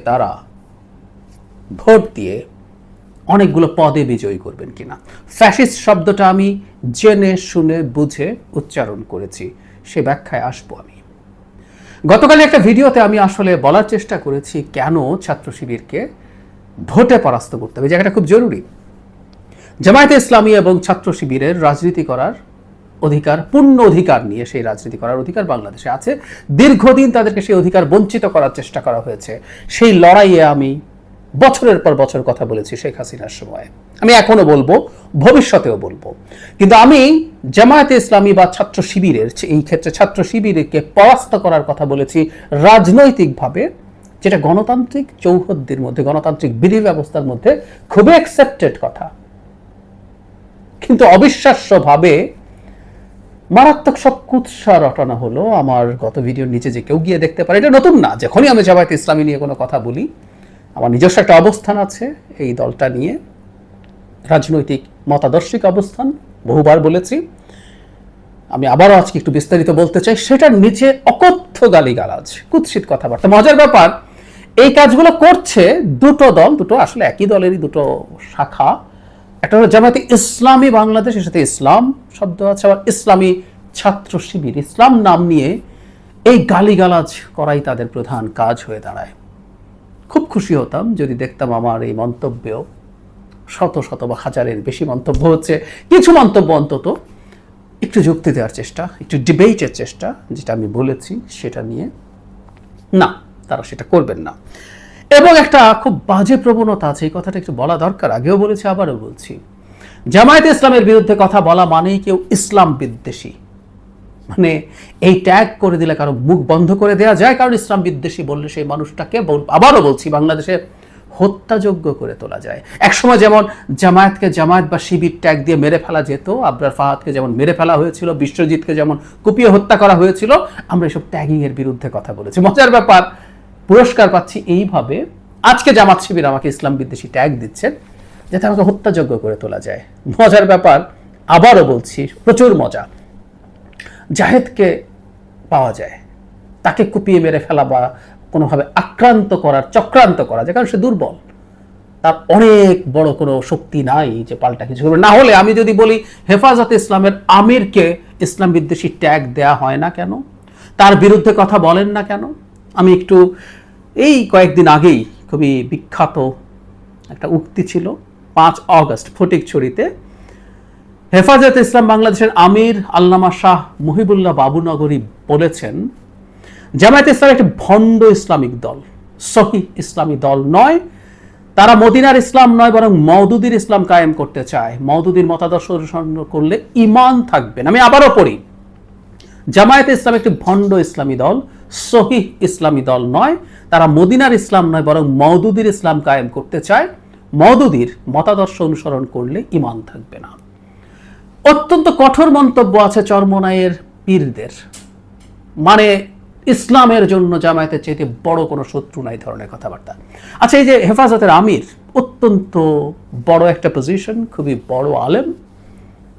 তারা ভোট দিয়ে অনেকগুলো পদে বিজয়ী করবেন কিনা। ফ্যাসিস্ট শব্দটা আমি জেনে শুনে বুঝে উচ্চারণ করেছি, সে ব্যাখ্যায় আসব আমি। গতকাল একটা ভিডিওতে আমি আসলে বলার চেষ্টা করেছি কেন ছাত্র শিবিরকে ভোটে পরাস্ত করতে হবে জায়গাটা খুব জরুরি। জামায়াতে ইসলামী এবং ছাত্র শিবিরের রাজনীতি করার অধিকার, পূর্ণ অধিকার নিয়ে সেই রাজনীতি করার অধিকার বাংলাদেশে আছে। দীর্ঘদিন তাদেরকে সেই অধিকার বঞ্চিত করার চেষ্টা করা হয়েছে। সেই লড়াইয়ে আমি বছরের পর বছর কথা বলেছি শেখ হাসিনার সময়। আমি এখনও বলব, ভবিষ্যতেও বলব। কিন্তু আমি জামায়াতে ইসলামী বা ছাত্র শিবিরের এই ক্ষেত্রে ছাত্র শিবিরকে পরাস্ত করার কথা বলেছি রাজনৈতিকভাবে, যেটা গণতান্ত্রিক চৌহদ্দির মধ্যে, গণতান্ত্রিক বিধি ব্যবস্থার মধ্যে খুবই অ্যাকসেপ্টেড কথা। কিন্তু অবিশ্বাস্যভাবে মারাত্মক সব কুৎসা রটনা হলো। আমার গত ভিডিওর নিচে যে কেউ গিয়ে দেখতে পারে, এটা নতুন না, যখনই আমি জামায়াত ইসলামী নিয়ে কোনো কথা বলি, আমার নিজস্ব একটা অবস্থান আছে এই দলটা নিয়ে, রাজনৈতিক মতাদর্শিক অবস্থান, বহুবার বলেছি। আমি আবারও আজকে একটু বিস্তারিত বলতে চাই, সেটার নিচে অকথ্য গালিগালাজ, কুৎসিত কথাবার্তা। মজার ব্যাপার, এই কাজগুলো করছে দুটো দল, দুটো আসলে একই দলেরই দুটো শাখা। একটা হলো জামায়াতে ইসলামী বাংলাদেশ, এর সাথে ইসলাম শব্দ আছে, আবার ইসলামী ছাত্র শিবির ইসলাম নাম নিয়ে এই গালিগালাজ করাই তাদের প্রধান কাজ হয়ে দাঁড়ায়। খুব খুশি হতাম যদি দেখতাম আমার এই মন্তব্যেও। শত শত বা হাজারের বেশি মন্তব্য হচ্ছে। কিছু মন্তব্য অন্তত একটু যুক্তি দেওয়ার চেষ্টা, একটু ডিবেটের চেষ্টা, যেটা আমি বলেছি সেটা নিয়ে। না, তারা সেটা করবেন না। এবং একটা খুব বাজে প্রবণতা আছে, এই কথাটা একটু বলা দরকার, আগেও বলেছি, আবারও বলছি। জামায়াতে ইসলামের বিরুদ্ধে কথা বলা মানেই কেউ ইসলাম বিদ্বেষী। মানে এই ট্যাগ করে দিলে কারও মুখ বন্ধ করে দেওয়া যায়। কারণ ইসলাম বিদ্বেষী বললে সেই মানুষটাকে আবারও বলছি, বাংলাদেশে হত্যাযোগ্য করে তোলা যায়। একসময় যেমন জামায়াতকে জামায়াত বা শিবির ট্যাগ দিয়ে মেরে ফেলা যেত, আবরার ফাহাদকে যেমন মেরে ফেলা হয়েছিল, বিশ্বজিৎকে যেমন কুপিয়ে হত্যা করা হয়েছিল, আমরা এসব ট্যাগিং এর বিরুদ্ধে কথা বলেছি। মজার ব্যাপার, পুরস্কার পাচ্ছি এইভাবে, আজকে জামাত শিবির আমাকে ইসলাম বিদ্বেষী ট্যাগ দিচ্ছেন যাতে আমাকে হত্যাযোগ্য করে তোলা যায়। মজার ব্যাপার, আবারও বলছি, প্রচুর মজা। জাহেদকে পাওয়া যায়। তাকে কুপিয়ে মেরে ফেলা বা কোনোভাবে আক্রান্ত করার, চক্রান্ত করা যায়, কারণ সে দুর্বল। তার অনেক বড় কোনো শক্তি নাই যে পাল্টা কিছু করবে। না হলে আমি যদি বলি, হেফাজতে ইসলামের আমিরকে ইসলাম বিদ্বেষী ট্যাগ দেয়া হয় না কেন? তার বিরুদ্ধে কথা বলেন না কেন? আমি একটু, এই কয়েকদিন আগেই খুবই বিখ্যাত একটা উক্তি ছিল, পাঁচ অগস্ট ফটিকছড়িতে হেফাজত ইসলাম বাংলাদেশের আমির আল্লামা শাহ মুহিবুল্লাহ বাবুনগরী বলেছেন, জামায়াত ইসলাম একটি ভণ্ড ইসলামিক দল, সহি ইসলামী দল নয়। তারা মদিনার ইসলাম নয়, বরং মওদুদির ইসলাম কায়েম করতে চায়। মওদুদির মতাদর্শ অনুসরণ করলে ইমান থাকবেন আমি আবারও পড়ি, জামায়াতে ইসলাম একটি ভণ্ড ইসলামী দল সহিহ ইসলামী দল নয়। তারা মদিনার ইসলাম নয়, বরং মওদুদির ইসলাম কায়েম করতে চায়। মওদুদির মতাদর্শ অনুসরণ করলে ইমান থাকবে না। অত্যন্ত কঠোর মন্তব্য আছে চরমনায়ের পীরদের। মানে ইসলামের জন্য জামায়াতের চাইতে বড় কোনো শত্রু নাই ধরনের কথাবার্তা। আচ্ছা এই যে হেফাজতের আমির, অত্যন্ত বড় একটা পজিশন খুবই বড় আলেম।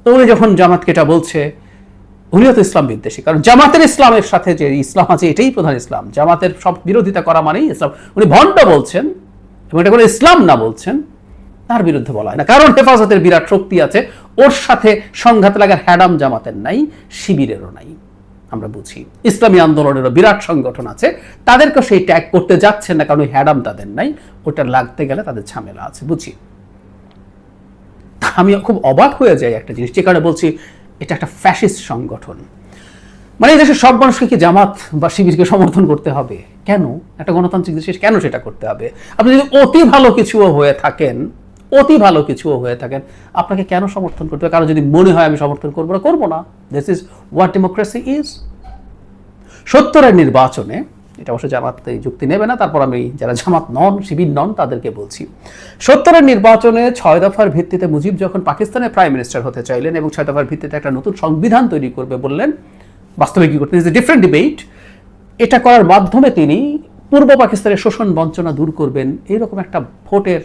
তো উনি যখন জামাতকে এটা বলছে, উনিও তো ইসলাম বিদ্বেষী। কারণ জামাতের ইসলামের সাথে যে ইসলাম আছে, এটাই প্রধান ইসলাম। জামাতের সব বিরোধিতা করা মানেই ইসলাম। উনি ভণ্ড বলছেন এবং এটা কোনো ইসলাম না বলছেন। তার বিরুদ্ধে বলা হয় না। কারণ হেফাজতের বিরাট শক্তি আছে, ওর সাথে সংঘাত লাগার হ্যাডাম জামাতের নাই, শিবিরেরও নাই। আমরা বুঝি, ইসলামী আন্দোলনেরও বিরাট সংগঠন আছে তাদেরকে সেই ট্যাগ করতে যাচ্ছেন না, কারণ ওই হ্যাডাম তাদের নাই, ওটা লাগতে গেলে তাদের ঝামেলা আছে, বুঝি? আমি খুব অবাক হয়ে যাই একটা জিনিস, যে কারণে বলছি, এটা একটা ফ্যাসিস্ট সংগঠন। মানে এই দেশের সব মানুষকে কি জামাত বা শিবিরকে সমর্থন করতে হবে? কেন? একটা গণতান্ত্রিক দেশে কেন সেটা করতে হবে? আপনি যদি অতি ভালো কিছুও হয়ে থাকেন অতি ভালো কিছুও হয়ে থাকেন। আপনাকে কেন সমর্থন করতে হবে? কারণ যদি মনে হয় আমি সমর্থন করব না করব না। This is what democracy is সত্তরের নির্বাচনে, এটা অবশ্য জামাতে যুক্তি নেবে না, তারপর আমি যারা জামাত নন, শিবির নন, তাদেরকে বলছি। সত্তরের নির্বাচনে ছয় দফার ভিত্তিতে মুজিব যখন পাকিস্তানের প্রাইম মিনিস্টার হতে চাইলেন এবং ছয় দফার ভিত্তিতে একটা নতুন সংবিধান তৈরি করবে বললেন, বাস্তবে কি করতেন ইজ এ ডিফারেন্ট ডিবেট এটা করার মাধ্যমে তিনি পূর্ব পাকিস্তানের শোষণ বঞ্চনা দূর করবেন এইরকম একটা ভোটের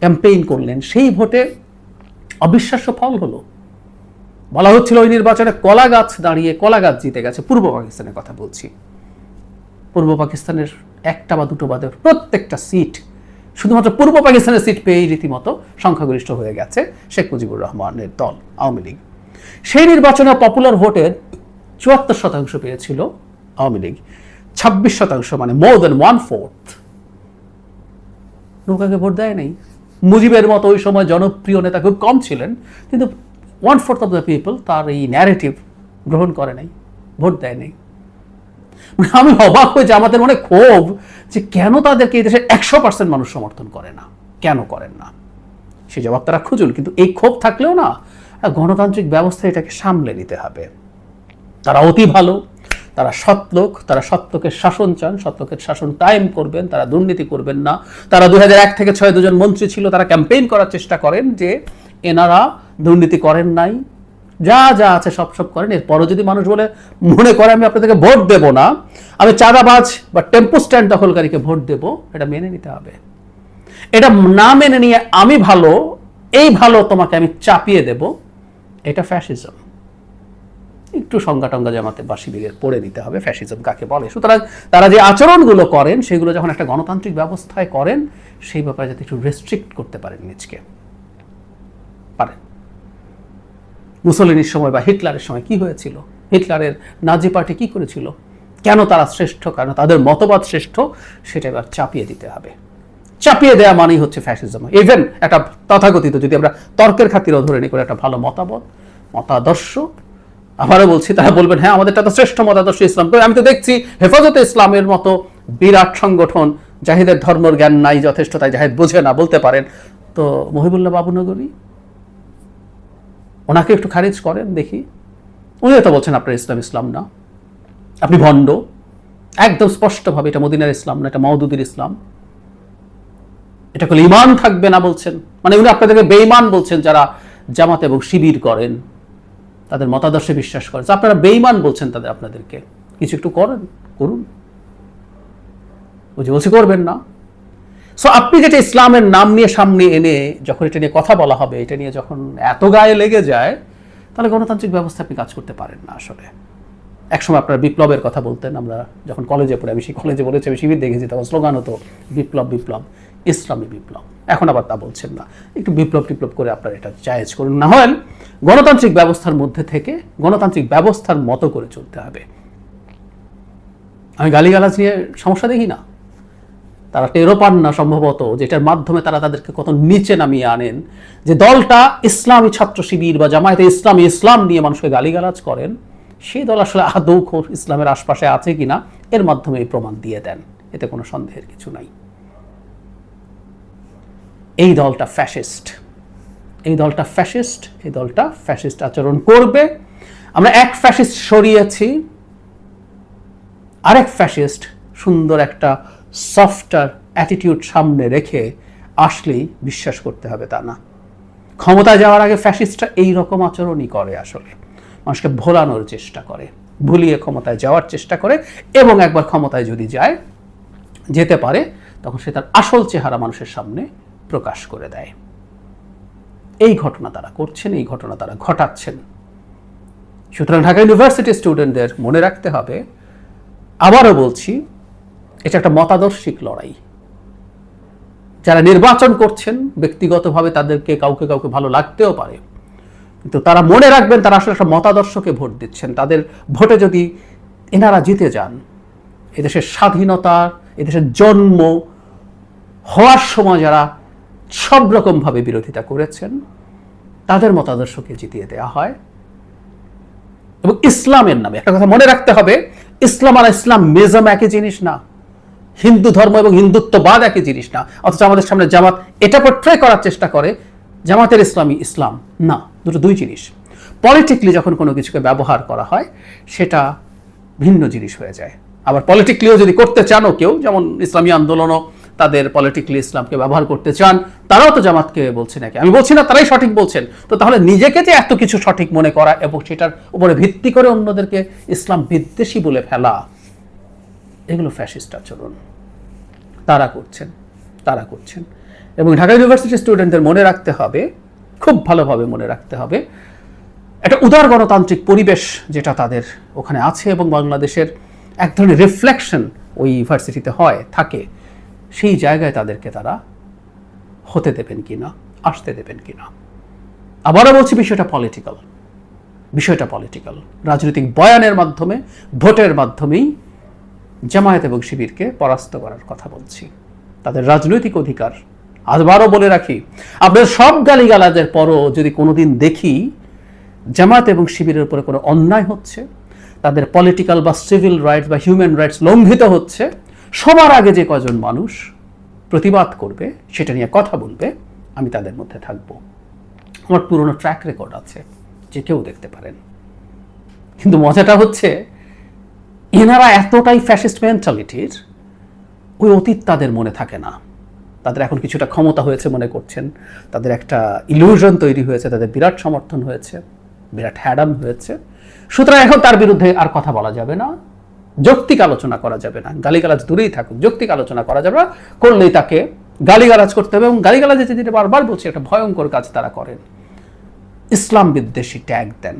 ক্যাম্পেইন করলেন। সেই ভোটে অবিশ্বাস্য ফল হলো। বলা হচ্ছিল ওই নির্বাচনে কলা গাছ দাঁড়িয়ে কলা গাছ জিতে গেছে। পূর্ব পাকিস্তানের কথা বলছি। পূর্ব পাকিস্তানের একটা বা দুটো বাদে প্রত্যেকটা সিট, শুধুমাত্র পূর্ব পাকিস্তানের সিট পেয়েই রীতিমতো সংখ্যাগরিষ্ঠ হয়ে গেছে শেখ মুজিবুর রহমানের দল, আওয়ামী লীগ। সেই নির্বাচনে পপুলার ভোটের চুয়াত্তর শতাংশ পেয়েছিল আওয়ামী লীগ। ছাব্বিশ শতাংশ মানে মোর দেন ওয়ান ফোর্থ নৌকাকে ভোট দেয় নাই। মুজিবের মতো ওই সময় জনপ্রিয় নেতা খুব কম ছিলেন, কিন্তু one fourth of the people তার এই ন্যারেটিভ গ্রহণ করে নাই, ভোট দেয় নাই। আমি অবাক হয়ে যে আমাদের মনে ক্ষোভ যে কেন তাদেরকে এই দেশের একশো পার্সেন্ট মানুষ সমর্থন করে না? কেন করেন না? সে জবাব তারা খুঁজুন, কিন্তু এই ক্ষোভ থাকলেও না, গণতান্ত্রিক ব্যবস্থা এটাকে সামলে নিতে হবে। তারা অতি ভালো তারা সৎ লোক তারা লোকের শাসন চান সৎ লোকের শাসন টাইম করবেন, তারা দুর্নীতি করবেন না। তারা দু থেকে ছয় দুজন মন্ত্রী ছিল, তারা ক্যাম্পেইন করার চেষ্টা করেন যে এনারা দুর্নীতি করেন নাই। যা যা আছে সব সব করেন। এরপরও যদি মানুষ বলে, মনে করে আমি আপনাদেরকে ভোট দেব না, আমি চাঁদাবাজ বা টেম্পো স্ট্যান্ড দখলকারীকে ভোট দেব, এটা মেনে নিতে হবে। এটা না মেনে নিয়ে আমি ভালো, এই ভালো তোমাকে আমি চাপিয়ে দেব, এটা ফ্যাসিজম একটু সংজ্ঞা টঙ্গা জামাতে বা শিবিরের পড়ে নিতে হবে ফ্যাসিজম কাকে বলে। সুতরাং তারা যে আচরণগুলো করেন, সেগুলো যখন একটা গণতান্ত্রিক ব্যবস্থায় করেন, সেই ব্যাপারে যাতে একটু রেস্ট্রিক্ট করতে পারেন নিজকে। পারেন। মুসলিনের সময় বা হিটলারের সময় কি হয়েছিল? হিটলারের নাজি পার্টি কি করেছিল? কেন তারা শ্রেষ্ঠ? কারণ তাদের মতবাদ শ্রেষ্ঠ? সেটা এবার চাপিয়ে দিতে হবে। চাপিয়ে দেওয়া মানেই হচ্ছে ফ্যাসিজম ইভেন একটা তথাকথিত যদি আমরা তর্কের খাতিরও ধরে নিই করে একটা ভালো মতামত, মতাদর্শ আবারও বলছি, তারা বলবেন হ্যাঁ আমাদেরটা তো শ্রেষ্ঠ মতাদর্শ ইসলাম। আমি তো দেখছি হেফাজতে ইসলামের মতো বিরাট সংগঠন, জাহিদের ধর্মর জ্ঞান নাই, যথেষ্ট, তাই জাহিদ বোঝে না, বলতে পারেন। তো মহিবুল্লাহ বাবুনগরী, ওনাকে একটু খারিজ করেন, দেখি। উনি তো বলছেন, আপনার ইসলাম ইসলাম না। আপনি ভণ্ড। একদম স্পষ্টভাবে, এটা মদিনার ইসলাম না, এটা মওদুদের ইসলাম। এটা করলে ইমান থাকবে না বলছেন। মানে উনি আপনাদেরকে বেঈমান বলছেন, যারা জামাত এবং শিবির করেন। তাদের মতাদর্শে বিশ্বাস করেন। আপনারা বেঈমান বলছেন তাদের আপনাদেরকে। কিছু একটু করেন, করুন। বুঝে বলছি, করবেন না। সো আপনি যেটা ইসলামের নাম নিয়ে সামনে এনে যখন এটা নিয়ে কথা বলা হবে, এটা নিয়ে যখন এত গায়ে লেগে যায়, তাহলে গণতান্ত্রিক ব্যবস্থা আপনি কাজ করতে পারেন না আসলে। একসময় আপনারা বিপ্লবের কথা বলতেন, আমরা যখন কলেজে পড়ে, আমি সেই কলেজে বলেছি, আমি শিবির দেখেছি, তখন স্লোগান হতো, বিপ্লব বিপ্লব, ইসলামী বিপ্লব। এখন আবার তা বলছেন না। একটু বিপ্লব টিপ্লব করে আপনারা এটা জায়েজ করুন। না হয় গণতান্ত্রিক ব্যবস্থার মধ্যে থেকে গণতান্ত্রিক ব্যবস্থার মতো করে চলতে হবে। আমি গালিগালাজ নিয়ে সমস্যা দেখি না। তারা টেরো পান না সম্ভবত যেটার মাধ্যমে তারা তাদেরকে কত নিচে নামিয়ে আনেন। যে দলটা ইসলামী ছাত্র শিবির বা জামায়াতে ইসলামী ইসলাম নিয়ে মানুষকে গালিগালাজ করেন, সেই দল আসলে আদৌ ইসলামের আশপাশে আছে কিনা, এর মাধ্যমে প্রমাণ দিয়ে দেন। এতে কোনো সন্দেহের কিছু নাই। এই দলটা ফ্যাসিস্ট এই দলটা ফ্যাসিস্ট এই দলটা ফ্যাসিস্ট আচরণ করবে। আমরা এক ফ্যাসিস্ট সরিয়েছি, আরেক ফ্যাসিস্ট সুন্দর একটা সফটার অ্যাটিটিউড সামনে রেখে আসলেই বিশ্বাস করতে হবে তা না। ক্ষমতায় যাওয়ার আগে ফ্যাসিস্টরা এই রকম আচরণই করে আসলে। মানুষকে ভোলানোর চেষ্টা করে, ভুলিয়ে ক্ষমতায় যাওয়ার চেষ্টা করে এবং একবার ক্ষমতায় যদি যায়, যেতে পারে, তখন সে তার আসল চেহারা মানুষের সামনে প্রকাশ করে দেয়। এই ঘটনা তারা করছেন, এই ঘটনা তারা ঘটাচ্ছেন। সুতরাং ঢাকা ইউনিভার্সিটি স্টুডেন্টদের মনে রাখতে হবে, আবারও বলছি, এটা একটা মতাদর্শিক লড়াই। যারা নির্বাচন করছেন, ব্যক্তিগতভাবে তাদেরকে কাউকে কাউকে ভালো লাগতেও পারে, কিন্তু তারা মনে রাখবেন তারা আসলে একটা মতাদর্শকে ভোট দিচ্ছেন। তাদের ভোটে যদি এনারা জিতে যান, এদেশের স্বাধীনতা, এদেশের জন্ম হওয়ার সময় যারা সব রকমভাবে বিরোধিতা করেছেন। তাদের মতাদর্শকে জিতিয়ে দেওয়া হয়। এবং ইসলামের নামে একটা কথা মনে রাখতে হবে, ইসলাম আর ইসলাম মেজম একই জিনিস না। হিন্দু ধর্ম এবং হিন্দুত্ববাদ একই জিনিস না। অথচ আমাদের সামনে জামাত এটা পোট্রে করার চেষ্টা করে, জামাতের ইসলামী ইসলাম না। দুটো দুই জিনিস। পলিটিক্যালি যখন কোনো কিছুকে ব্যবহার করা হয়, সেটা ভিন্ন জিনিস হয়ে যায়। আবার পলিটিক্যালিও যদি করতে চানও কেউ, যেমন ইসলামী আন্দোলনও তাদের পলিটিক্যালি ইসলামকে ব্যবহার করতে চান, তারাও তো জামাতকে বলছে নাকি? আমি বলছি না তারাই সঠিক বলছেন। তো তাহলে নিজেকে যে এত কিছু সঠিক মনে করা এবং সেটার উপরে ভিত্তি করে অন্যদেরকে ইসলাম বিদ্বেষী বলে ফেলা, এগুলো ফ্যাসিস্ট আচরণ তারা করছেন তারা করছেন। এবং ঢাকা ইউনিভার্সিটির স্টুডেন্টদের মনে রাখতে হবে, খুব ভালোভাবে মনে রাখতে হবে, একটা উদার গণতান্ত্রিক পরিবেশ যেটা তাদের ওখানে আছে এবং বাংলাদেশের এক ধরনের রিফ্লেকশন ওই ইউনিভার্সিটিতে হয়, থাকে। সেই জায়গায় তাদেরকে তারা হতে দেবেন কিনা আসতে দেবেন কিনা আবারও বলছি, বিষয়টা পলিটিক্যাল বিষয়টা পলিটিক্যাল রাজনৈতিক বয়ানের মাধ্যমে, ভোটের মাধ্যমেই জামায়াত এবং শিবিরকে পরাস্ত করার কথা বলছি। তাদের রাজনৈতিক অধিকার, আবারও বলে রাখি আপনাদের সব গালিগালাজের পরও যদি কোনোদিন দেখি জামায়াত এবং শিবিরের উপরে কোনো অন্যায় হচ্ছে, তাদের পলিটিক্যাল বা সিভিল রাইটস বা হিউম্যান রাইটস লঙ্ঘিত হচ্ছে সবার আগে যে কজন মানুষ প্রতিবাদ করবে সেটা নিয়ে কথা বলবে, আমি তাদের মধ্যে থাকব। আমার পুরনো ট্র্যাক রেকর্ড আছে যে কেউ দেখতে পারেন। কিন্তু মজাটা হচ্ছে, এনারা এতটাই ফ্যাসিস্ট মেন্টালিটির ওই অতীত তাদের মনে থাকে না। তাদের এখন কিছুটা ক্ষমতা হয়েছে মনে করছেন, তাদের একটা ইলিউশন তৈরি হয়েছে, তাদের বিরাট সমর্থন হয়েছে, বিরাট হ্যাডাম হয়েছে। সুতরাং এখন তার বিরুদ্ধে আর কথা বলা যাবে না। যৌক্তিক আলোচনা করা যাবে না। গালিগালাজ দূরেই থাকুক, যৌক্তিক আলোচনা করা যাবে না। করলেই তাকে গালিগালাজ করতে হবে এবং গালিগালাজে যেটা বারবার বলছি একটা ভয়ঙ্কর কাজ তারা করেন। ইসলাম বিদ্বেষী ট্যাগ দেন।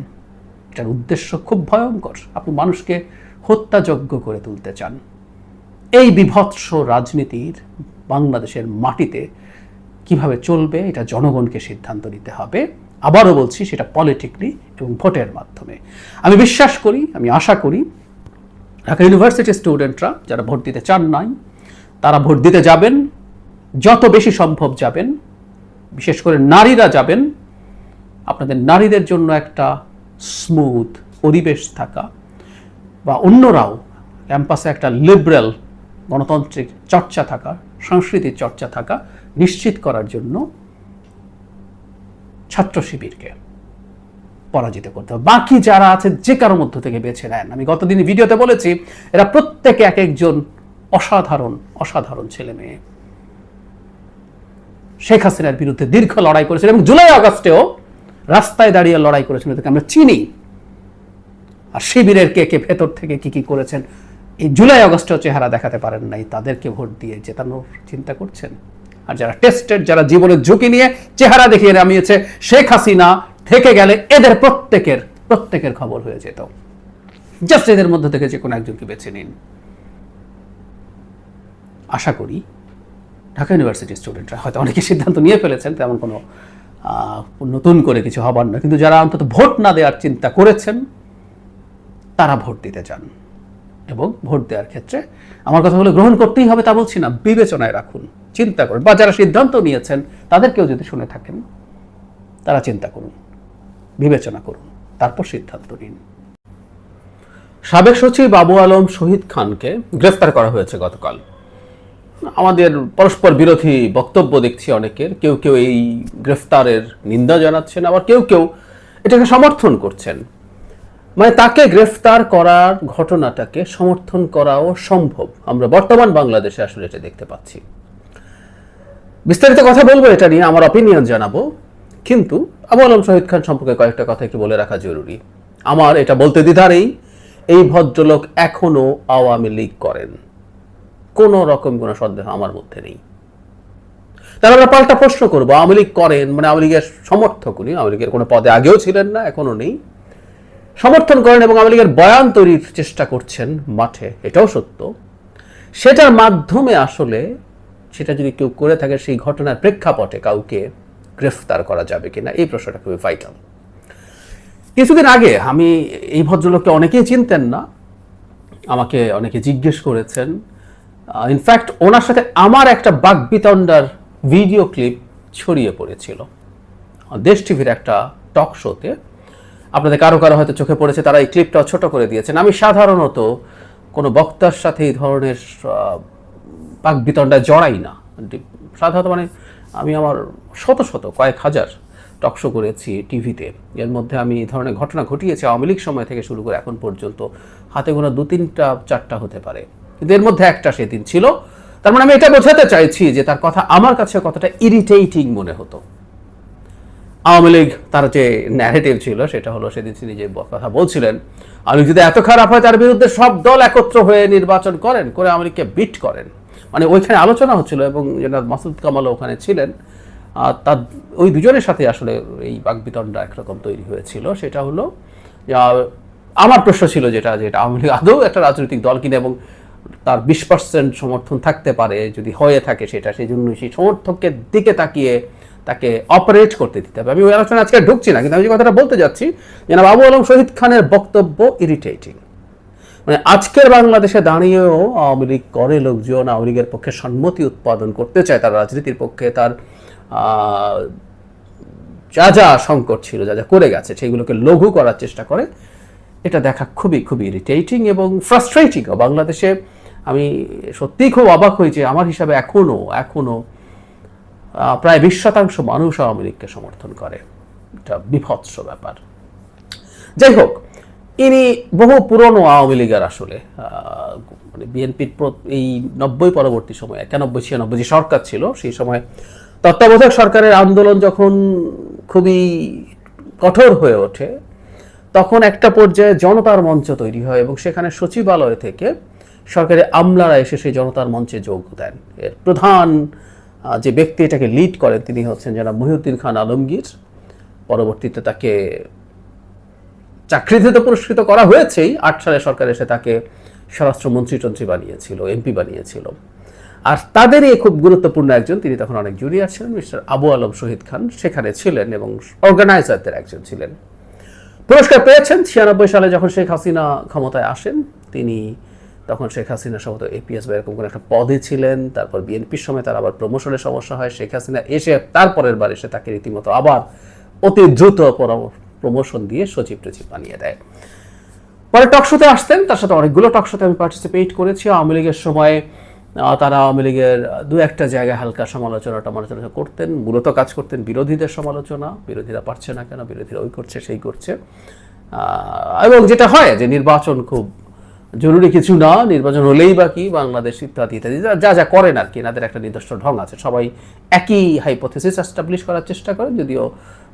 এটার উদ্দেশ্য খুব ভয়ঙ্কর। আপনি মানুষকে হত্যাযজ্ঞ করে তুলতে চান। এই বিভৎস রাজনীতির বাংলাদেশের মাটিতে কীভাবে চলবে, এটা জনগণকে সিদ্ধান্ত নিতে হবে। আবারও বলছি, সেটা পলিটিকলি এবং ভোটের মাধ্যমে। আমি বিশ্বাস করি, আমি আশা করি ঢাকা ইউনিভার্সিটির স্টুডেন্টরা যারা ভোট দিতে চান নাই, তারা ভোট দিতে যাবেন। যত বেশি সম্ভব যাবেন, বিশেষ করে নারীরা যাবেন, আপনাদের নারীদের জন্য একটা স্মুথ পরিবেশ থাকা বা অন্যরাও ক্যাম্পাসে একটা লিবারেল গণতান্ত্রিক চর্চা থাকা সংস্কৃতির চর্চা থাকা নিশ্চিত করার জন্য ছাত্র শিবিরকে পরাজিত করতে হবে। বাকি যারা আছে, যে কারোর মধ্য থেকে বেছে নেন। আমি গতদিন ভিডিওতে বলেছি, এরা প্রত্যেকে এক একজন অসাধারণ অসাধারণ ছেলে মেয়ে। শেখ হাসিনার বিরুদ্ধে দীর্ঘ লড়াই করেছেন এবং জুলাই আগস্টেও রাস্তায় দাঁড়িয়ে লড়াই করেছেন এদেরকে আমরা চিনি। আর শিবিরের কে কে ভেতর থেকে কি কি করেছেন, এই জুলাই আগস্টেও চেহারা দেখাতে পারেন নাই। তাদেরকে ভোট দিয়ে জেতানোর চিন্তা করছেন। আর যারা টেস্টেড যারা জীবনের ঝুঁকি নিয়ে চেহারা দেখিয়ে নামিয়েছে, শেখ হাসিনা থেকে গেলে এদের প্রত্যেকের প্রত্যেকের খবর হয়ে যেত। জাস্ট এদের মধ্যে থেকে যে কোনো একজনকে বেছে নিন। আশা করি ঢাকা ইউনিভার্সিটির স্টুডেন্টরা হয়তো অনেকে সিদ্ধান্ত নিয়ে ফেলেছেন, তেমন কোনো নতুন করে কিছু হবার না। কিন্তু যারা অন্তত ভোট না দেওয়ার চিন্তা করেছেন, তারা ভোট দিতে চান। এবং ভোট দেওয়ার ক্ষেত্রে আমার কথা হলো গ্রহণ করতেই হবে তা বলছি না, বিবেচনায় রাখুন, চিন্তা করুন। বা যারা সিদ্ধান্ত নিয়েছেন, তাদেরকেও যদি শুনে থাকেন, তারা চিন্তা করুন। বিবেচনা করুন। তারপর সিদ্ধান্ত নিন। সাবেক সচিব আবু আলম শহীদ খানকে গ্রেফতার করা হয়েছে গতকাল। আমাদের পরস্পর বিরোধী বক্তব্য দেখছি অনেকের। কেউ কেউ এই গ্রেফতারের নিন্দা জানাচ্ছেন, আবার কেউ কেউ এটাকে সমর্থন করছেন। মানে তাকে গ্রেফতার করার ঘটনাটাকে সমর্থন করাও সম্ভব। আমরা বর্তমান বাংলাদেশে আসলে এটা দেখতে পাচ্ছি। বিস্তারিত কথা বলব এটা নিয়ে, আমার অপিনিয়ন জানাব। কিন্তু আবু আলম শহীদ খান সম্পর্কে কয়েকটা কথা একটু বলে রাখা জরুরি। আমার এটা বলতে দ্বিধা নেই, এই ভদ্রলোক এখনও আওয়ামী লীগ করেন। কোনো রকম কোনো সন্দেহ আমার মধ্যে নেই। তাহলে আমরা পাল্টা প্রশ্ন করব, আওয়ামী লীগ করেন মানে আওয়ামী লীগের সমর্থক উনি, আওয়ামী লীগের কোনো পদে আগেও ছিলেন না, এখনও নেই। সমর্থন করেন এবং আওয়ামী লীগের বয়ান তৈরির চেষ্টা করছেন মাঠে, এটাও সত্য। সেটার মাধ্যমে আসলে সেটা যদি কেউ করে থাকে, সেই ঘটনার প্রেক্ষাপটে কাউকে গ্রেফতার করা যাবে কিনা? এই প্রশ্নটা খুবই ভাইটাল কিছুদিন আগে আমি এই ভদ্রলোককে অনেকেই চিনতেন না। আমাকে অনেকে জিজ্ঞেস করেছেন। ইনফ্যাক্ট ওনার সাথে আমার একটা বাগবিতণ্ডার ভিডিও ক্লিপ ছড়িয়ে পড়েছিল। দেশ টিভির একটা টক শোতে আপনাদের কারও কারও হয়তো চোখে পড়েছে, তারা এই ক্লিপটা ছোট করে দিয়েছেন। আমি সাধারণত কোনো বক্তার সাথে এই ধরনের পাক বিতণ্ডায় জড়াই না। সাধারণত মানে আমি আমার শত শত, কয়েক হাজার টকশো করেছি টিভিতে এর মধ্যে আমি এই ধরনের ঘটনা ঘটিয়েছি আওয়ামী লীগ সময় থেকে শুরু করে এখন পর্যন্ত। হাতে গোনা দু তিনটা, চারটা হতে পারে। কিন্তু এর মধ্যে একটা সেদিন ছিল। তার মানে আমি এটা বোঝাতে চাইছি যে তার কথা আমার কাছে কতটা ইরিটেটিং মনে হতো। আওয়ামী লীগ, তার যে ন্যারেটিভ ছিল, সেটা হলো সেদিন তিনি যে কথা বলছিলেন, আওয়ামী যদি এত খারাপ হয়, তার বিরুদ্ধে সব দল একত্র হয়ে নির্বাচন করেন, করে আওয়ামী লীগকে বিট করেন। মানে ওইখানে আলোচনা হচ্ছিল এবং যেটা মাসুদ কামালও ওখানে ছিলেন আর তার ওই দুজনের সাথে আসলে এই বাকবিতণ্ডা একরকম তৈরি হয়েছিল। সেটা হলো আমার প্রশ্ন ছিল যেটা যেটা আওয়ামী লীগ আদৌ একটা রাজনৈতিক দল কিনা এবং তার বিশ পার্সেন্ট সমর্থন থাকতে পারে, যদি হয়ে থাকে সেটা, সেই জন্য সেই সমর্থকের দিকে তাকিয়ে তাকে অপারেট করতে দিতে হবে। আমি ওই আলোচনা আজকে ঢুকছি না, কিন্তু আমি যে কথাটা বলতে যাচ্ছি যেন বাবু আলম শহীদ খানের বক্তব্য ইরিটেটিং মানে আজকের বাংলাদেশে দাঁড়িয়েও আওয়ামী লীগ করে লোকজন, আওয়ামী লীগের পক্ষে সম্মতি উৎপাদন করতে চায়, তার রাজনীতির পক্ষে তার যা যা সংকট ছিল, যা যা করে গেছে, সেগুলোকে লঘু করার চেষ্টা করে, এটা দেখা খুবই খুবই ইরিটেটিং এবং ফ্রাস্ট্রেটিংও বাংলাদেশে আমি সত্যিই খুব অবাক যে আমার হিসাবে এখনও এখনও প্রায় বিশ শতাংশ মানুষ আওয়ামী লীগকে সমর্থন করে। এটা বিভৎস ব্যাপার। যাই হোক ইনি বহু পুরনো আওয়ামী লীগের আসলে মানে বিএনপির এই নব্বই পরবর্তী সময়ে, একানব্বই, ছিয়ানব্বই যে সরকার ছিল, সেই সময় তত্ত্বাবধায়ক সরকারের আন্দোলন যখন খুবই কঠোর হয়ে ওঠে, তখন একটা পর্যায়ে জনতার মঞ্চ তৈরি হয় এবং সেখানে সচিবালয় থেকে সরকারি আমলারা এসে সেই জনতার মঞ্চে যোগ দেন। এর প্রধান যে ব্যক্তি এটাকে লিড করেন তিনি হচ্ছেন যারা মহিউদ্দিন খান আলমগীর। পরবর্তীতে তাকে চাকরিতে তো পুরস্কৃত করা হয়েছেই আট সালে সরকার এসে তাকে স্বরাষ্ট্রমন্ত্রী টন্ত্রী বানিয়েছিল, এমপি বানিয়েছিল। আর তাদেরই খুব গুরুত্বপূর্ণ একজন, তিনি তখন অনেক জুনিয়র ছিলেন, মিস্টার আবু আলম শহীদ খান, সেখানে ছিলেন এবং অর্গানাইজারদের একজন ছিলেন। পুরস্কার পেয়েছেন ছিয়ানব্বই সালে যখন শেখ হাসিনা ক্ষমতায় আসেন, তিনি তখন শেখ হাসিনা সম্ভবত এপিএস বা এরকম কোনো একটা পদে ছিলেন, তারপর বিএনপির সময় তার আবার প্রমোশনের সমস্যা হয়, শেখ হাসিনা এসে তারপরের বার এসে তাকে রীতিমতো আবার অতি দ্রুত প্রমোশন দিয়ে সচিব টচিব বানিয়ে দেয়। পরে টকশোতে আসতেন, তার সাথে অনেকগুলো টকশোতে আমি পার্টিসিপেট করেছি। আওয়ামী লীগের সময় তারা আওয়ামী লীগের দু একটা জায়গায় হালকা সমালোচনা টমালোচনা করতেন, মূলত কাজ করতেন বিরোধীদের সমালোচনা। বিরোধীরা পারছে না কেন? বিরোধীরা ওই করছে, সেই করছে। এবং যেটা হয় যে নির্বাচন খুব জরুরি কিছু না, নির্বাচন হলেই বা কি, বাংলাদেশ ইত্যাদি ইত্যাদি, যা- যা করেন আর কি, এনাদের একটা নির্দিষ্ট ঢং আছে। সবাই একই হাইপোথেসিস এস্টাবলিশ করার চেষ্টা করেন যদিও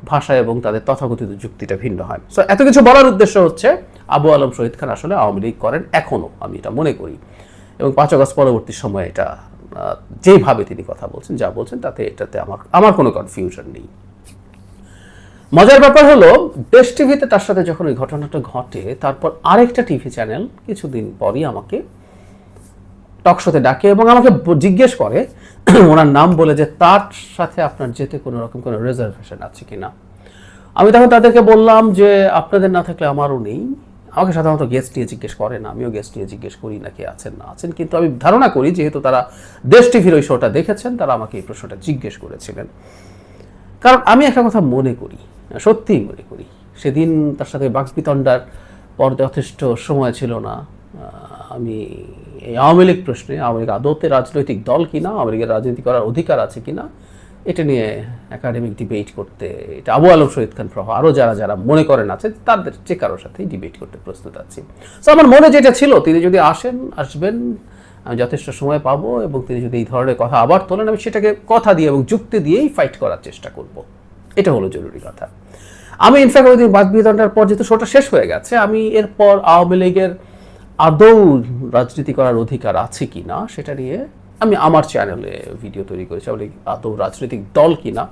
ভাষা এবং তাদের তথাকথিত যুক্তিটা ভিন্ন হয়। সো এত কিছু বলার উদ্দেশ্য হচ্ছে, আবু আলম শহীদ খান আসলে আওয়ামী লীগ করেন এখনও আমি এটা মনে করি। এবং পাঁচ আগস্ট পরবর্তী সময়ে এটা যেভাবে তিনি কথা বলছেন, যা বলছেন, তাতে এটাতে আমার আমার কোনো কনফিউশন নেই। মজার ব্যাপার হলো, দেশ টিভিতে তার সাথে যখন ওই ঘটনাটা ঘটে, তারপর আরেকটা টিভি চ্যানেল কিছুদিন পরই আমাকে টকশোতে ডাকে এবং আমাকে জিজ্ঞেস করে, ওনার নাম বলে যে তার সাথে আপনার যেতে কোনো রকম কোনো রিজার্ভেশন আছে কি না আমি তখন তাদেরকে বললাম যে, আপনাদের না থাকলে আমারও নেই। আমাকে সাধারণত গেস্ট নিয়ে জিজ্ঞেস করে না, আমিও গেস্ট নিয়ে জিজ্ঞেস করি না কে আছেন, না আছেন। কিন্তু আমি ধারণা করি, যেহেতু তারা দেশ টিভির ওই শোটা দেখেছেন, তারা আমাকে এই প্রশ্নটা জিজ্ঞেস করেছিলেন। কারণ আমি একটা কথা মনে করি সত্যিই মনে করি। সেদিন তার সাথে বাকবিতণ্ডার পর যথেষ্ট সময় ছিল না। আমি এই আওয়ামী লীগ প্রশ্নে, আওয়ামী লীগ আদতে রাজনৈতিক দল কিনা, আওয়ামী লীগের রাজনীতি করার অধিকার আছে কিনা, এটা নিয়ে একাডেমিক ডিবেট করতে, এটা আবু আলম শহীদ খান প্রহ আরও যারা যারা মনে করেন আছে, তাদের যে কারোর সাথেই ডিবেট করতে প্রস্তুত আছি। তো আমার মনে যেটা ছিল, তিনি যদি আসেন, আসবেন, আমি যথেষ্ট সময় পাবো এবং তিনি যদি এই ধরনের কথা আবার তোলেন, আমি সেটাকে কথা দিয়ে এবং যুক্তি দিয়েই ফাইট করার চেষ্টা করব। এটা হলো জরুরি কথা। আমি ইনফ্যাক্ট ওই দিন বাদ বিতণ্ডার পর যেহেতু শোটা শেষ হয়ে গেছে, আমি এরপর আওয়ামী লীগের আদৌ রাজনীতি করার অধিকার আছে কি না সেটা নিয়ে আমি আমার চ্যানেলে ভিডিও তৈরি করেছি, আওয়ামী লীগ আদৌ রাজনৈতিক দল কি না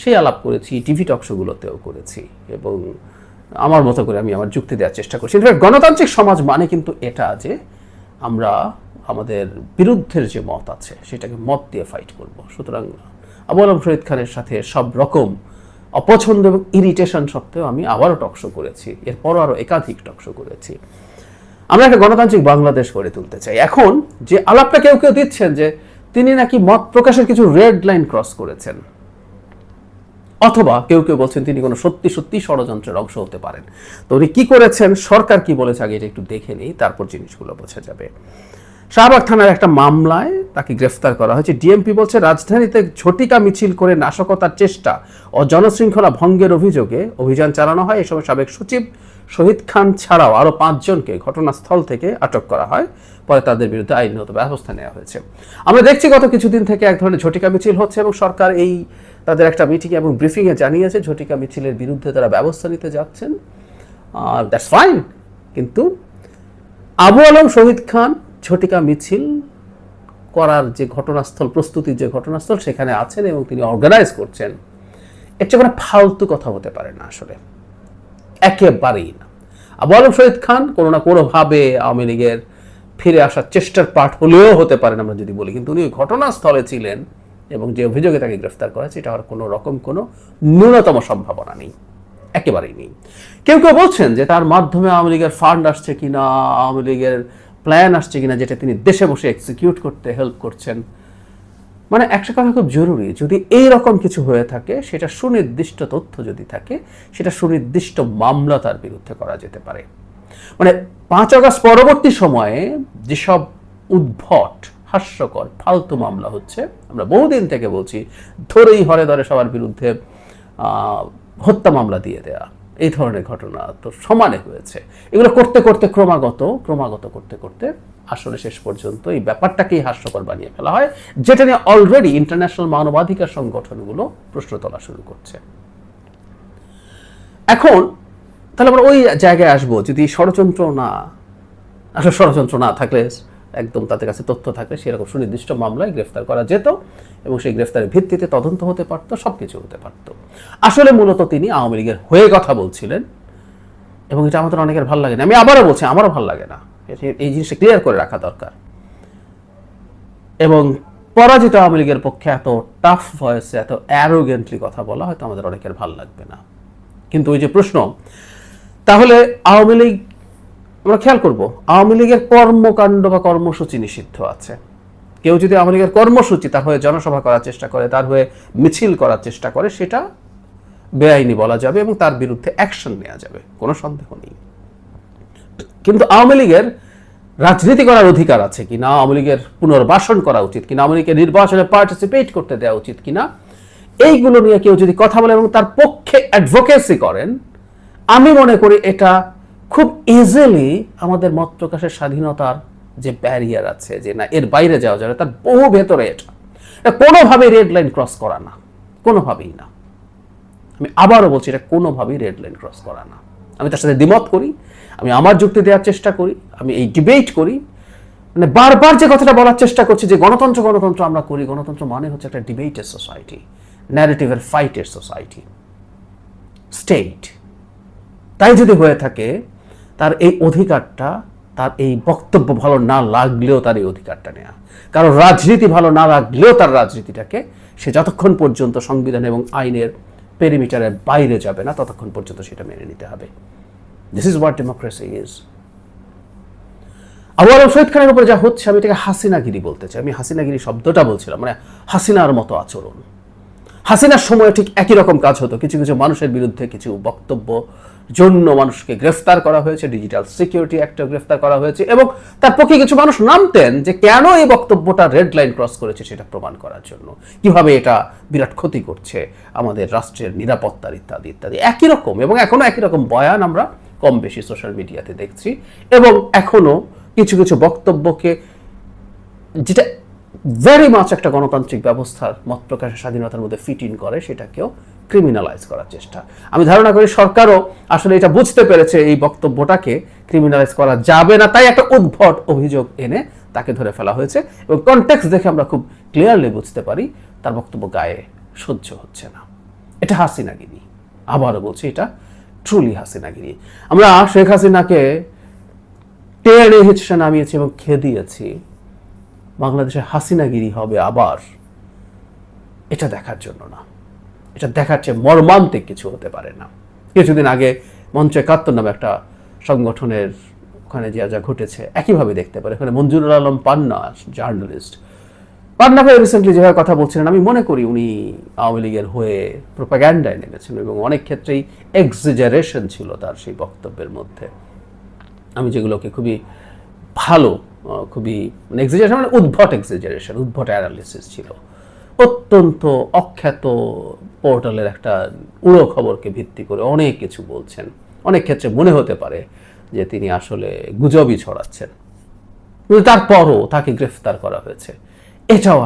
সেই আলাপ করেছি টিভি টকশোগুলোতেও করেছি এবং আমার মতো করে আমি আমার যুক্তি দেওয়ার চেষ্টা করছি। ইনফ্যাক্ট গণতান্ত্রিক সমাজ মানে কিন্তু এটা যে আমরা আমাদের বিরুদ্ধের যে মত আছে সেটাকে মত দিয়ে ফাইট করব। সুতরাং আবু আলম শহীদ খানের সাথে সব রকম অপছন্দ এবং ইরিটেশন সত্ত্বেও আমি আবারও টকশো করেছি। এরপরও আরও একাধিক টকশো করেছি। আমরা একটা গণতান্ত্রিক বাংলাদেশ গড়ে তুলতে চাই। এখন যে আলাপটা কেউ কেউ দিচ্ছেন যে তিনি নাকি মত প্রকাশের কিছু রেড লাইন ক্রস করেছেন। অথবা কেউ কেউ বলছেন তিনি কোনো সত্যি সত্যি ষড়যন্ত্রের অংশ হতে পারেন। তো উনি কি করেছেন? সরকার কি বলেছে? আগে এটা একটু দেখে নেই, তারপর জিনিসগুলো বোঝা যাবে। শাহবাগ থানার একটা মামলায় তাকে গ্রেফতার করা হয়েছে। ডিএমপি বলছে, রাজধানীতে ঝটিকা মিছিল করে নাশকতার চেষ্টা। ও জনশৃঙ্খলা ভঙ্গের অভিযোগে অভিযান চালানো হয়। এ সময় সাবেক সচিব শহীদ খান ছাড়াও আরও পাঁচজনকে ঘটনাস্থল থেকে আটক করা হয়। পরে তাদের বিরুদ্ধে আইনগত ব্যবস্থা নেওয়া হয়েছে। আমরা দেখছি গত কিছুদিন থেকে এক ধরনের ঝটিকা মিছিল হচ্ছে এবং সরকার এই তাদের একটা মিটিং এবং ব্রিফিংয়ে জানিয়েছে, ঝটিকা মিছিলের বিরুদ্ধে তারা ব্যবস্থা নিতে যাচ্ছেন। আর দ্যাটস ফাইন। কিন্তু আবু আলম, শহীদ খান, ঝটিকা মিছিল করার যে ঘটনাস্থল, প্রস্তুতির যে ঘটনাস্থল সেখানে আছেন এবং তিনি অর্গানাইজ করছেন, এর চেয়ে কোনো ফালতু কথা হতে পারে না আসলে। একেবারেই না। আবু আলম শহীদ খান কোনো না কোনোভাবে আওয়ামী লীগের ফিরে আসার চেষ্টার পার্ট হলেও হতে পারেন আমরা যদি বলি, কিন্তু উনি ওই ঘটনাস্থলে ছিলেন এবং যে অভিযোগে তাকে গ্রেফতার করা হয়েছে, এটা হওয়ার কোনো রকম কোনো ন্যূনতম সম্ভাবনা নেই। একেবারেই নেই। কেউ কেউ বলছেন যে তার মাধ্যমে আওয়ামী লীগের ফান্ড আসছে কিনা, আওয়ামী লীগের প্ল্যান আসছে কিনা যেটা তিনি দেশে বসে এক্সিকিউট করতে হেল্প করছেন। মানে একটা কথা খুব জরুরি, যদি এই রকম কিছু হয়ে থাকে, সেটা সুনির্দিষ্ট তথ্য যদি থাকে, সেটা সুনির্দিষ্ট মামলা তার বিরুদ্ধে করা যেতে পারে। মানে পাঁচ আগস্ট পরবর্তী সময়ে যেসব উদ্ভট, হাস্যকর, ফালতু মামলা হচ্ছে, আমরা বহুদিন থেকে বলছি, ধরেই হরে ধরে সবার বিরুদ্ধে হত্যা মামলা দিয়ে দেয়া। এই ধরনের ঘটনা তো সমানে হয়েছে। এগুলো করতে করতে, ক্রমাগত ক্রমাগত করতে করতে আসলে শেষ পর্যন্ত এই ব্যাপারটাকেই হাস্যকর বানিয়ে ফেলা হয়, যেটা নিয়ে অলরেডি ইন্টারন্যাশনাল মানবাধিকার সংগঠনগুলো প্রশ্ন তোলা শুরু করছে। এখন, তাহলে আমরা ওই জায়গায় আসব, যদি ষড়যন্ত্র না, আসলে ষড়যন্ত্র না থাকলে একদম তাদের কাছে তথ্য থাকলে সেরকম সুনির্দিষ্ট মামলায় গ্রেফতার করা যেত এবং সেই গ্রেফতারের ভিত্তিতে তদন্ত হতে পারতো সব কিছু হতে পারতো। আসলে মূলত তিনি আওয়ামী লীগের হয়ে কথা বলছিলেন এবং এটা আমাদের অনেকের ভালো লাগে না। আমি আবারও বলছি, আমারও ভালো লাগে না। এই জিনিসটা ক্লিয়ার করে রাখা দরকার। এবং পরাজিত আওয়ামী লীগের পক্ষে এত টাফ ভয়েসে এত অ্যারোগেন্টলি কথা বলা হয়তো আমাদের অনেকের ভালো লাগবে না। কিন্তু ওই যে প্রশ্ন, তাহলে আওয়ামী লীগ আমরা খেয়াল করব, আওয়ামী লীগের কর্মকাণ্ড বা কর্মসূচি নিষিদ্ধ আছে। কেউ যদি আওয়ামী লীগের কর্মসূচি তার হয়ে জনসভা করার চেষ্টা করে, তার হয়ে মিছিল করার চেষ্টা করে, সেটা বেআইনি বলা যাবে এবং তার বিরুদ্ধে অ্যাকশন নেওয়া যাবে, কোনো সন্দেহ নেই। কিন্তু আওয়ামী লীগের রাজনীতি করার অধিকার আছে কিনা, আওয়ামী লীগের পুনর্বাসন করা উচিত কিনা, আওয়ামী লীগের নির্বাচনে পার্টিসিপেট করতে দেওয়া উচিত কিনা, এইগুলো নিয়ে কেউ যদি কথা বলে এবং তার পক্ষে অ্যাডভোকেসি করেন, আমি মনে করি এটা খুব ইজিলি আমাদের মত প্রকাশের স্বাধীনতার যে ব্যারিয়ার আছে, যে না, এর বাইরে যাওয়া যাবে তার বহু ভেতরে এটা। কোনোভাবেই রেড লাইন ক্রস করা না, কোনোভাবেই না। আমি আবারও বলছি, এটা কোনোভাবেই রেড লাইন ক্রস করা না। আমি তার সাথে দ্বিমত করি, আমি আমার যুক্তি দেওয়ার চেষ্টা করি, আমি এই ডিবেট করি। মানে বারবার যে কথাটা বলার চেষ্টা করছি, যে গণতন্ত্র গণতন্ত্র আমরা করি, গণতন্ত্র মানে হচ্ছে একটা ডিবেটের সোসাইটি ন্যারেটিভের ফাইটের সোসাইটি স্টেট তাই যদি হয়ে থাকে তার এই অধিকারটা, তার এই বক্তব্য ভালো না লাগলেও তার এই অধিকারটা নেওয়া কারণ রাজনীতি ভালো না লাগলেও তার রাজনীতিটাকে সে যতক্ষণ পর্যন্ত সংবিধান এবং আইনের পেরিমিটারের বাইরে যাবে না, ততক্ষণ পর্যন্ত সেটা মেনে নিতে হবে। This is what democracy is Abu Alam Shahid খানের উপরে যা হচ্ছে, আমি এটাকে হাসিনাগিরি বলতে চাই। আমি হাসিনাগিরি শব্দটা বলছিলাম মানে হাসিনার মতো আচরণ। হাসিনার সময় ঠিক একই রকম কাজ হতো। কিছু কিছু মানুষের বিরুদ্ধে কিছু বক্তব্য জন্য মানুষকে গ্রেফতার করা হয়েছে ডিজিটাল সিকিউরিটি অ্যাক্টে গ্রেফতার করা হয়েছে এবং তার পক্ষে কিছু মানুষ নামতেন যে কেন এই বক্তব্যটা রেড লাইন ক্রস করেছে সেটা প্রমাণ করার জন্য। কীভাবে এটা বিরাট ক্ষতি করছে আমাদের রাষ্ট্রের নিরাপত্তার ইত্যাদি ইত্যাদি। একই রকম এবং এখনও একই রকম বয়ান আমরা কম বেশি সোশ্যাল মিডিয়াতে দেখছি এবং এখনও কিছু কিছু বক্তব্যকে যেটা ভেরি মাচ একটা গণতান্ত্রিক ব্যবস্থার মত প্রকাশের স্বাধীনতার মধ্যে ফিট ইন করে, সেটাকেও ক্রিমিনালাইজ করার চেষ্টা। আমি ধারণা করি সরকারও আসলে এটা বুঝতে পেরেছে এই বক্তব্যটাকে ক্রিমিনালাইজ করা যাবে না, তাই একটা উদ্ভট অভিযোগ এনে তাকে ধরে ফেলা হয়েছে এবং কনটেক্স দেখে আমরা খুব ক্লিয়ারলি বুঝতে পারি তার বক্তব্য গায়ে সহ্য হচ্ছে না। এটা হাসিনাগিরি আবারও বলছি এটা ট্রুলি হাসিনাগিরি আমরা শেখ হাসিনাকে টেনে হিচড়ে নামিয়েছি এবং খেদিয়েছি। বাংলাদেশে হাসিনাগিরি হবে আবার। এটা দেখার জন্য না। এটা দেখার চেয়ে মর্মান্তিক কিছু হতে পারে না। কিছুদিন আগে মঞ্চ একাত্তর নামে একটা সংগঠনের ওখানে যা যা ঘটেছে, একইভাবে দেখতে পারে। ওখানে মঞ্জুরুল আলম পান্না জার্নালিস্ট পান্না ভাই রিসেন্টলি যেভাবে কথা বলছিলেন, আমি মনে করি উনি আওয়ামী লীগের হয়ে প্রোপাগ্যান্ডায় নেমেছেন এবং অনেক ক্ষেত্রেই এক্সিজারেশন ছিল তার সেই বক্তব্যের মধ্যে। আমি যেগুলোকে খুবই ভালো খুবই মানে এক্সিজারেশন মানে উদ্ভট এক্সিজারেশন উদ্ভট অ্যানালিসিস ছিল। অত্যন্ত অখ্যাত পোর্টালের একটা উড়ো খবরকে ভিত্তি করে অনেক কিছু বলছেন। অনেক ক্ষেত্রে মনে হতে পারে যে তিনি আসলে গুজবই ছড়াচ্ছেন। তারপরও তাকে গ্রেফতার করা হয়েছে। এটাও